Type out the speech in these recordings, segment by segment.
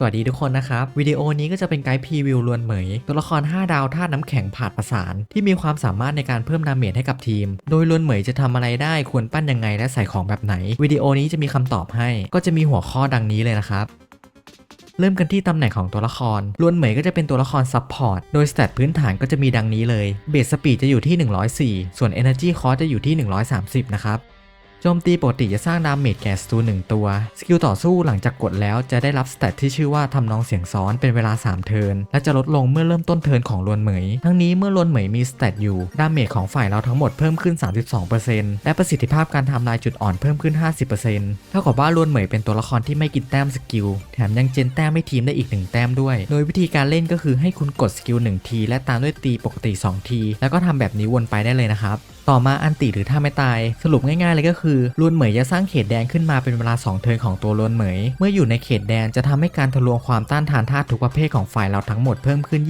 สวัสดีทุกคนนะครับ วิดีโอนี้ก็จะเป็นไกด์พรีวิวลวนเหมย ตัวละคร 5 ดาวธาตุน้ำแข็งผาดประสาน ที่มีความสามารถในการเพิ่มดาเมจให้กับทีม โดยลวนเหมยจะทำอะไรได้ควรปั้นยังไงและใส่ของแบบไหน วิดีโอนี้จะมีคำตอบให้ ก็จะมีหัวข้อดังนี้เลยนะครับเริ่มกันที่ตำแหน่งของตัวละครลวนเหมยก็จะเป็นตัวละครซับพอร์ต โดยสเตตพื้นฐานก็จะมีดังนี้เลย เบสสปีดจะอยู่ที่ 104 ส่วน Energy Cost จะอยู่ที่ 130 นะครับ โจมตีปกติจะสร้างดาเมจแก่ศัตรูหนึ่งตัว สกิลต่อสู้หลังจากกดแล้วจะได้รับสเตตที่ชื่อว่าทำนองเสียงซ้อนเป็นเวลา 3 เทิร์นและจะลดลงเมื่อเริ่มต้นเทิร์นของลวนเหมย ทั้งนี้เมื่อลวนเหมยมีสเตตอยู่ดาเมจของฝ่ายเราทั้งหมดเพิ่มขึ้น 32%และประสิทธิภาพการทำลายจุดอ่อนเพิ่มขึ้น 50%เท่ากับว่าลวนเหมยเป็นตัวละครที่ไม่กินแต้มสกิล แถมยังเจนแต้มให้ทีมได้อีก 1 แต้มด้วย โดยวิธีการเล่นก็คือให้คุณกดสกิล1ทีและตามด้วยตีปกติ 2 ที แล้วก็ทำแบบนี้วนไปได้เลยนะครับ ต่อมาอันติหรือถ้าไม่ตาย สรุปง่ายๆเลยก็คือลวนเหมยจะสร้างเขตแดนขึ้นมาเป็นเวลา 2 เทิร์นของตัวลวนเหมย เมื่ออยู่ในเขตแดนจะทำให้การทะลวงความต้านทานธาตุทุกประเภทของฝ่ายเราทั้งหมดเพิ่มขึ้น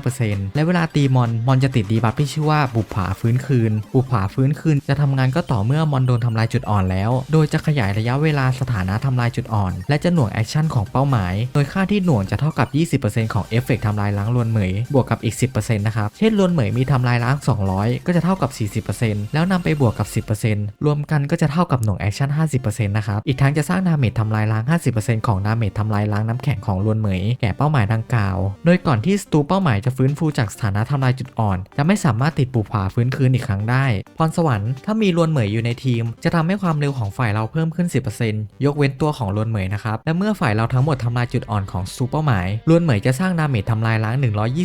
25%และเวลาตีมอนมอนจะติดดีบัฟที่ชื่อว่าบุปผาฟื้นคืน บุปผาฟื้นคืนจะทำงานก็ต่อเมื่อมอนโดนทำลายจุดอ่อนแล้ว โดยจะขยายระยะเวลาสถานะทำลายจุดอ่อน และจะหน่วงแอคชั่นของเป้าหมาย โดยค่าที่หน่วงจะเท่ากับ 20%ของเอฟเฟกต์ทำลายล้างลวนเหมยบวกกับอีก 10%นะครับเช่นลวนเหมยมีทำลายล้าง 200 ก็จะเท่ากับ 40%แล้วนำไปบวกกับ 10%รวมกันก็จะเท่ากับหน่วงแอคชั่น 50%นะครับ อีกทั้งจะสร้างดาเมจทำลายล้าง 50%ของดาเมจทำลายล้างน้ำแข็งของลวนเหมย แก่เป้าหมายดังกล่าว โดยก่อนที่สตูเป้าหมายจะฟื้นฟูจากสถานะทำลายจุดอ่อน จะไม่สามารถติดปูผาฟื้นคืนอีกครั้งได้ พรสวรรค์ถ้ามีลวนเหมยอยู่ในทีม จะทำให้ความเร็วของฝ่ายเราเพิ่มขึ้น 10%ยกเว้นตัวของลวนเหมยนะครับ และเมื่อฝ่ายเราทั้งหมดทำลายจุดอ่อนของสตูเป้าหมายลวนเหมยจะสร้างดาเมจทำลายล้าง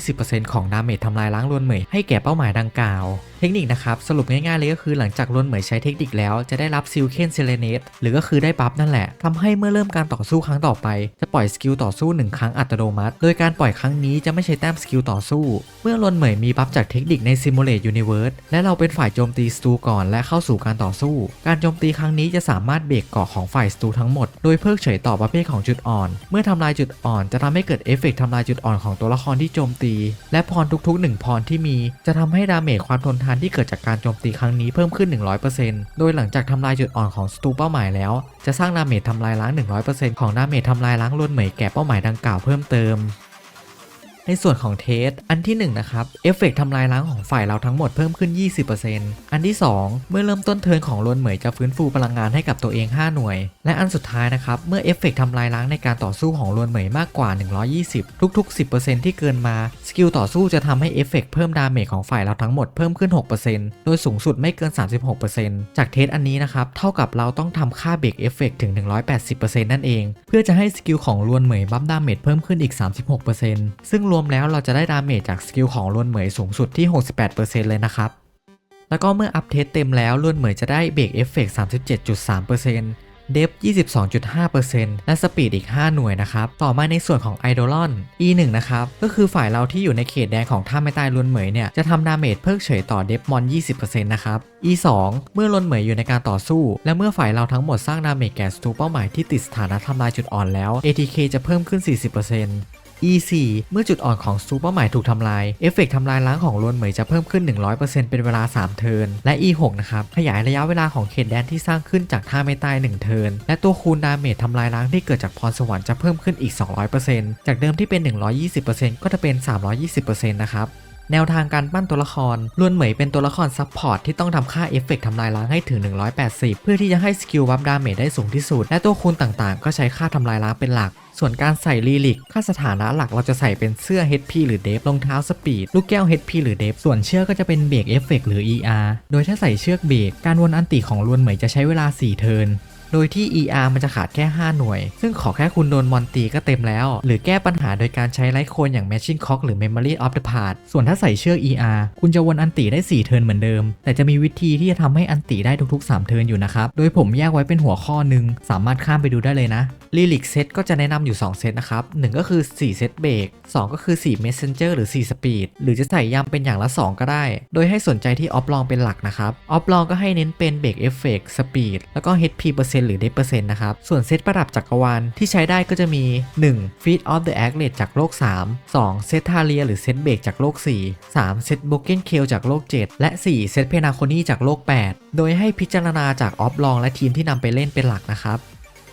120%ของดาเมจทำลายล้างลวนเหมยให้แก่เป้าหมายดังกล่าว เทคนิคนะครับสรุปง่ายๆเลยก็คือหลังจากลนเหมยใช้เทคนิคแล้วจะได้รับซิลเคนเซเลเนตหรือก็คือได้บัฟนั่นแหละทำให้เมื่อเริ่มการต่อสู้ครั้งต่อไป จะปล่อยสกิลต่อสู้ 1 ครั้งอัตโนมัติ โดยการปล่อยครั้งนี้จะไม่ใช้แต้มสกิลต่อสู้ เมื่อลนเหมยมีบัฟจากเทคนิคใน Simulate Universe และเราเป็นฝ่ายโจมตีสตูก่อนและเข้าสู่การต่อสู้ การโจมตีครั้งนี้จะสามารถเบรกเกาะของฝ่ายสตูทั้งหมด โดยเพิกเฉยต่อประเภทของจุดอ่อน เมื่อทำลายจุดอ่อน จะทำให้เกิดเอฟเฟกต์ทำลายจุดอ่อนของตัวละครที่โจมตี และพรทุกๆ 1 พรที่มี จะทำให้ดาเมจความทนทานที่เกิดจากการโจมตีครั้งนี้เพิ่มขึ้น 100%โดยหลังจากทำลายจุดอ่อนของสตูเป้าหมายแล้ว จะสร้างดาเมจทำลายล้าง 100%ของดาเมจทำลายล้างล้วนเหมยแก่เป้าหมายดังกล่าวเพิ่มเติม ในส่วนของเทส อันที่1นงนะครับ เอฟเฟกต์ทำลายล้างของฝ่ายเราทั้งหมดเพิ่มขึ้น 20%อันที่ 2 เมื่อเริ่มต้นเทินของลวนเหมยจะฟื้นฟูพลังงานให้กับตัวเอง 5 หน่วย และอันสุดท้ายนะครับ เมื่อเอฟเฟกต์ทำลายล้างในการต่อสู้ของลวนเหมยมากกว่า 120 ทุกๆ 10%ที่เกินมา สกิลต่อสู้จะทำให้เอฟเฟกต์เพิ่มดาเมจของฝ่ายเราทั้งหมดเพิ่มขึ้น 6%โดยสูงสุดไม่เกิน 36%จากเทสอันนี้นะครับ เท่ากับเราต้องทำค่าเบรกเอฟเฟกต์ถึง 180%นั่นเอง เพื่อจะให้สกิลของลวนเหมยบัฟดาเมจเพิ่มขึ้นอีก 36%ซึ่งรวมแล้วเราจะได้ดาเมจจากสกิลของลวนเหมยสูงสุดที่ 68%เลยนะครับ แล้วก็เมื่ออัปเทสเต็มแล้วลวนเหมยจะได้เบรกเอฟเฟกต์37.3%เดฟ22.5%และสปีดอีก 5 หน่วยนะครับ ต่อมาในส่วนของไอดอลอน E1 นะครับ ก็คือฝ่ายเราที่อยู่ในเขตแดงของท่าไม่ตายลวนเหมยเนี่ย จะทำดาเมจเพิกเฉยต่อเดฟมอน 20%นะครับ E2 เมื่อลวนเหมยอยู่ในการต่อสู้ และเมื่อฝ่ายเราทั้งหมดสร้างดาเมจแก่ศัตรูเป้าหมายที่ติดสถานะทำลายจุดอ่อนแล้ว ATK จะเพิ่มขึ้น 40% E4 เมื่อจุดอ่อนของซูเปอร์หมายถูกทำลาย เอฟเฟกต์ทำลายล้างของลวนเหมยจะเพิ่มขึ้น 100%เป็นเวลา 3 เทิร์น และ E6 นะครับ ขยายระยะเวลาของเขตแดนที่สร้างขึ้นจากท่าไม่ตาย 1 เทิร์น และตัวคูณดาเมจทำลายล้างที่เกิดจากพรสวรรค์จะเพิ่มขึ้นอีก 200%จากเดิมที่เป็น 120%ก็จะเป็น 320%นะครับ แนวทางการปั้นตัวละครลวนเหมยเป็นตัวละครซับพอร์ตที่ต้องทำค่าเอฟเฟกต์ทำลายล้างให้ถึง 180 เพื่อที่จะให้สกิลวับดาเมจได้สูงที่สุด และตัวคูณต่างๆ ก็ใช้ค่าทำลายล้างเป็นหลัก ส่วนการใส่ลีลิก ค่าสถานะหลักเราจะใส่เป็นเสื้อ HP หรือเดฟรองเท้าสปีด ลูกแก้ว HP หรือเดฟ ส่วนเชือกก็จะเป็นเบรกเอฟเฟกหรือ ER โดยถ้าใส่เชือกเบรก การวนอันติของลวนเหมยจะใช้เวลา 4 เทิร์น โดยที่ ER มันจะขาดแค่ 5 หน่วย ซึ่งขอแค่คุณโดนมอนตีก็เต็มแล้ว หรือแก้ปัญหาโดยการใช้ไลท์โคนอย่าง Matching Cock หรือ Memory of the Past ส่วนถ้าใส่เชือก ER คุณจะวนอันติได้ 4 เทิร์นเหมือนเดิม แต่จะมีวิธีที่จะทำให้อันติได้ทุกๆ 3 เทิร์นอยู่นะครับ โดยผมแยกไว้เป็นหัวข้อหนึ่งสามารถข้ามไปดูได้เลยนะลิลิกเซตก็จะแนะนำอยู่ 2 เซตนะครับ 1 ก็คือ 4 เซตเบรก2 ก็คือ 4 Messenger หรือ 4 Speed หรือจะใส่ยำเป็นอย่างละ 2 ก็ได้ โดยให้สนใจที่ออฟลองเป็นหลักนะครับออฟลองก็ให้เน้นเป็นเบรกเอฟเฟกสปีดแล้วก็ HP เปอร์เซ็นต์หรือได้เปอร์เซ็นต์นะครับ ส่วนเซตประดับจักรวาลที่ใช้ได้ก็จะมี 1 Feed of the a g l e t จากโลก 3 2 เซตทาเลียหรือเซตเบรกจากโลก 4 3 เซตโบเกนเคลจากโลก 7 และ 4 เซตเพนาโคนีจากโลก 8 โดยให้พิจารณาจากออฟลองและทีมที่นำไปเล่นเป็นหลักนะครับ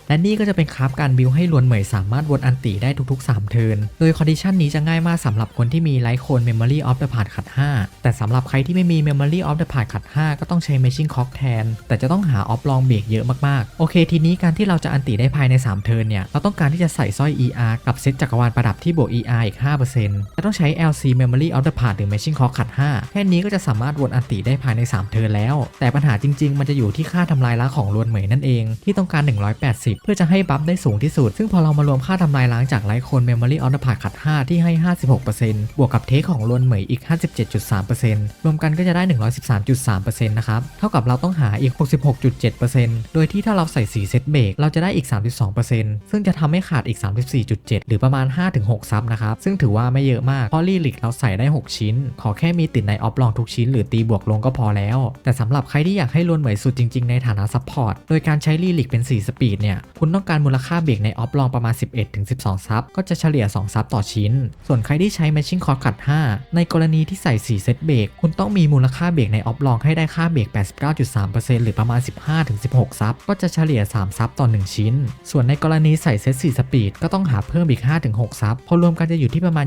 และนี่ก็จะเป็นคราฟการบิวให้ลวนเหมยสามารถวนอันติได้ทุกๆ 3 เทิร์น โดยคอนดิชันนี้จะง่ายมากสำหรับคนที่มีไลท์โคน Memory of the Path ขัด 5 แต่สำหรับใครที่ไม่มี Memory of the Path ขัด 5 ก็ต้องใช้ Machine Clock แทน แต่จะต้องหาออฟลองเบรกเยอะมากๆ โอเค ทีนี้การที่เราจะอันติได้ภายใน 3 เทิร์นเนี่ย เราต้องการที่จะใส่สร้อย ER กับเซตจักรวาลประดับที่บวก ER อีก 5%จะต้องใช้ LC Memory of the Path หรือ Machine Clock ขัด 5 แค่นี้ก็จะสามารถวนอันติได้ภายใน 3 เทิร์นแล้ว แต่ปัญหาจริง ๆ มันจะอยู่ที่ค่าทำลายล้างของลวนเหมยนั่นเอง ที่ต้องการ 180เพื่อจะให้บัฟได้สูงที่สุด ซึ่งพอเรามารวมค่าทำลายล้างจากไลท์โคน Memory of the Path ขัด 5 ที่ให้ 56%บวกกับเทคของลวนเหมยอีก 57.3%รวมกันก็จะได้ 113.3%นะครับ เท่ากับเราต้องหาอีก 66.7%โดยที่ถ้าเราใส่ 4 เซตเบรกเราจะได้อีก 32%ซึ่งจะทำให้ขาดอีก 34.7 หรือประมาณ 5-6 ซับนะครับ ซึ่งถือว่าไม่เยอะมาก เพราะลีลิกเราใส่ได้ 6 ชิ้น ขอแค่มีติดในออฟลองทุกชิ้นหรือตีบวกลงก็พอแล้ว แต่สำหรับใครที่อยากให้ลวนเหมยสุดจริง ๆ ในฐานะซัพพอร์ต โดยการใช้ลีลิกเป็น 4 สปีดเนี่ยคุณต้องการมูลค่าเบรกในออฟลองประมาณ 11-12 ซับ ก็จะเฉลี่ย 2 ซับต่อชิ้น ส่วนใครที่ใช้ Machine Cost ขัด 5 ในกรณีที่ใส่ 4 เซตเบรก คุณต้องมีมูลค่าเบรกในออฟลองให้ได้ค่าเบรก 89.3%หรือประมาณ 15-16 ซับ ก็จะเฉลี่ย 3 ซับต่อ 1 ชิ้น ส่วนในกรณีใส่เซต 4 สปีด ก็ต้องหาเพิ่มอีก 5-6 ซับ พอรวมกันจะอยู่ที่ประมาณ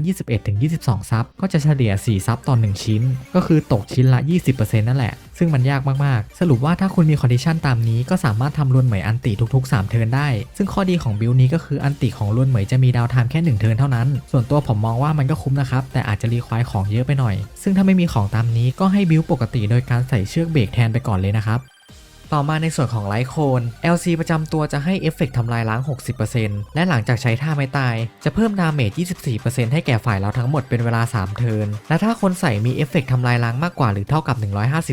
21-22 ซับ ก็จะเฉลี่ย 4 ซับต่อ 1 ชิ้น ก็คือตกชิ้นละ 20%นั่นแหละ ซึ่งมันยากมากๆ สรุปว่าถ้าคุณมีคอนดิชันตามนี้ก็สามารถทำลวนเหมยอันติทุกๆ 3 เทิร์นได้ ซึ่งข้อดีของบิลนี้ก็คืออันติของลวนเหมยจะมีดาวไทม์แค่ 1 เทิร์นเท่านั้น ส่วนตัวผมมองว่ามันก็คุ้มนะครับ แต่อาจจะรีควายของเยอะไปหน่อย ซึ่งถ้าไม่มีของตามนี้ก็ให้บิลปกติโดยการใส่เชือกเบรกแทนไปก่อนเลยนะครับ ต่อมาในส่วนของไลท์โคน LC ประจำตัวจะให้เอฟเฟกต์ทำลายล้าง 60%และหลังจากใช้ท่าไม่ตาย จะเพิ่มดาเมจ 24%ให้แก่ฝ่ายเราทั้งหมดเป็นเวลา 3 เทิร์น และถ้าคนใส่มีเอฟเฟกต์ทำลายล้างมากกว่าหรือเท่ากับ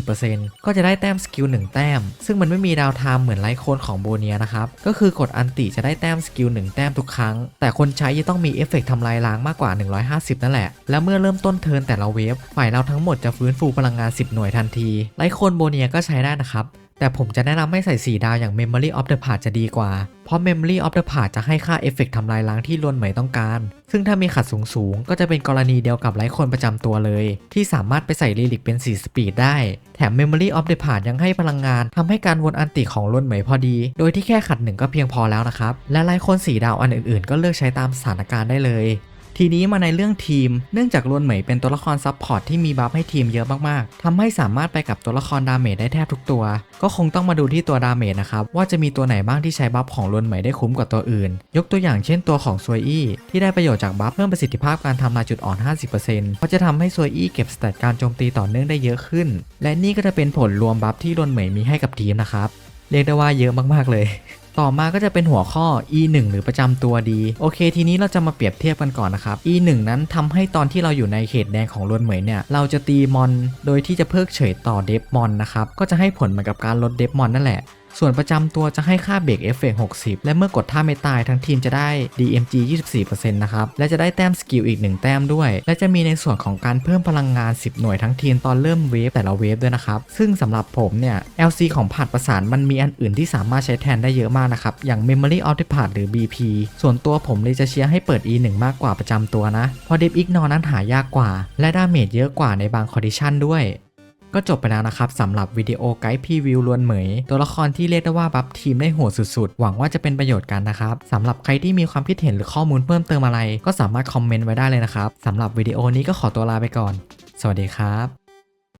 150%ก็จะได้แต้มสกิล 1 แต้ม ซึ่งมันไม่มีดาวไทม์เหมือนไลท์โคนของโบเนียนะครับ ก็คือกดอันติจะได้แต้มสกิล 1 แต้มทุกครั้ง แต่คนใช้จะต้องมีเอฟเฟกต์ทำลายล้างมากกว่า 150 นั่นแหละ และเมื่อเริ่มต้นเทิร์นแต่ละเวฟฝ่ายเราทั้งหมดจะฟื้นฟูพลังงาน 10 หน่วยทันทีไลท์โคนโบเนียก็ใช้ได้นะครับ แต่ผมจะแนะนำให้ใส่ 4 ดาวอย่าง Memory of the Past จะดีกว่า เพราะ Memory of the Past จะให้ค่าเอฟเฟกต์ทำลายล้างที่ลวนเหมยต้องการ ซึ่งถ้ามีขัดสูงๆก็จะเป็นกรณีเดียวกับไร้คนประจำตัวเลย ที่สามารถไปใส่ลิลิกเป็น 4 สปีดได้ แถม Memory of the Past ยังให้พลังงานทำให้การวนอันติของลวนเหมยพอดี โดยที่แค่ขัดหนึ่งก็เพียงพอแล้วนะครับ และไร้คน4ดาวอันอื่นๆ ก็เลือกใช้ตามสถานการณ์ได้เลย ทีนี้มาในเรื่องทีม เนื่องจากลวนเหมยเป็นตัวละครซับพอร์ตที่มีบัฟให้ทีมเยอะมากๆทำให้สามารถไปกับตัวละครดาเมจได้แทบทุกตัว ก็คงต้องมาดูที่ตัวดาเมจนะครับ ว่าจะมีตัวไหนบ้างที่ใช้บัฟของลวนเหมยได้คุ้มกว่าตัวอื่น ยกตัวอย่างเช่นตัวของซวยอี้ที่ได้ประโยชน์จากบัฟเพิ่มประสิทธิภาพการทำลายจุดอ่อน 50%เพราะจะทำให้ซวยอี้เก็บสเตตการโจมตีต่อเนื่องได้เยอะขึ้น และนี่ก็จะเป็นผลรวมบัฟที่ลวนเหมยมีให้กับทีมนะครับเรียกได้ว่าเยอะมากๆเลย ต่อมาก็จะเป็นหัวข้อ E1 หรือประจำตัวดี โอเค ทีนี้เราจะมาเปรียบเทียบกันก่อนนะครับ E1 นั้นทำให้ตอนที่เราอยู่ในเขตแดงของลวนเหมยเนี่ย เราจะตีมอน โดยที่จะเพิกเฉยต่อเดฟมอนนะครับ ก็จะให้ผลเหมือนกับการลดเดฟมอนนั่นแหละ ส่วนประจำตัวจะให้ค่าเบรกเอฟเฟก60 และเมื่อกดท่าไม่ตายทั้งทีมจะได้ DMG 24%นะครับ และจะได้แต้มสกิลอีก 1 แต้มด้วย และจะมีในส่วนของการเพิ่มพลังงาน 10 หน่วยทั้งทีมตอนเริ่มเวฟแต่ละเวฟด้วยนะครับ ซึ่งสำหรับผมเนี่ย LC ของผาดประสานมันมีอันอื่นที่สามารถใช้แทนได้เยอะมากนะครับ อย่าง Memory of the p a t หรือ BP ส่วนตัวผมเลยจะเชียร์ให้เปิด E1 มากกว่าประจำตัวนะเพราะ Deep Ignore นั้นหายากกว่า และดาเมจเยอะกว่าในบางคอนดิชันด้วย ก็จบไปแล้วนะครับสำหรับวิดีโอไกด์พรีวิวลวนเหมย ตัวละครที่เรียกได้ว่าบัฟทีมได้โหดสุดๆ หวังว่าจะเป็นประโยชน์กันนะครับสำหรับใครที่มีความคิดเห็นหรือข้อมูลเพิ่มเติมอะไร ก็สามารถคอมเมนต์ไว้ได้เลยนะครับสำหรับวิดีโอนี้ก็ขอตัวลาไปก่อน สวัสดีครับ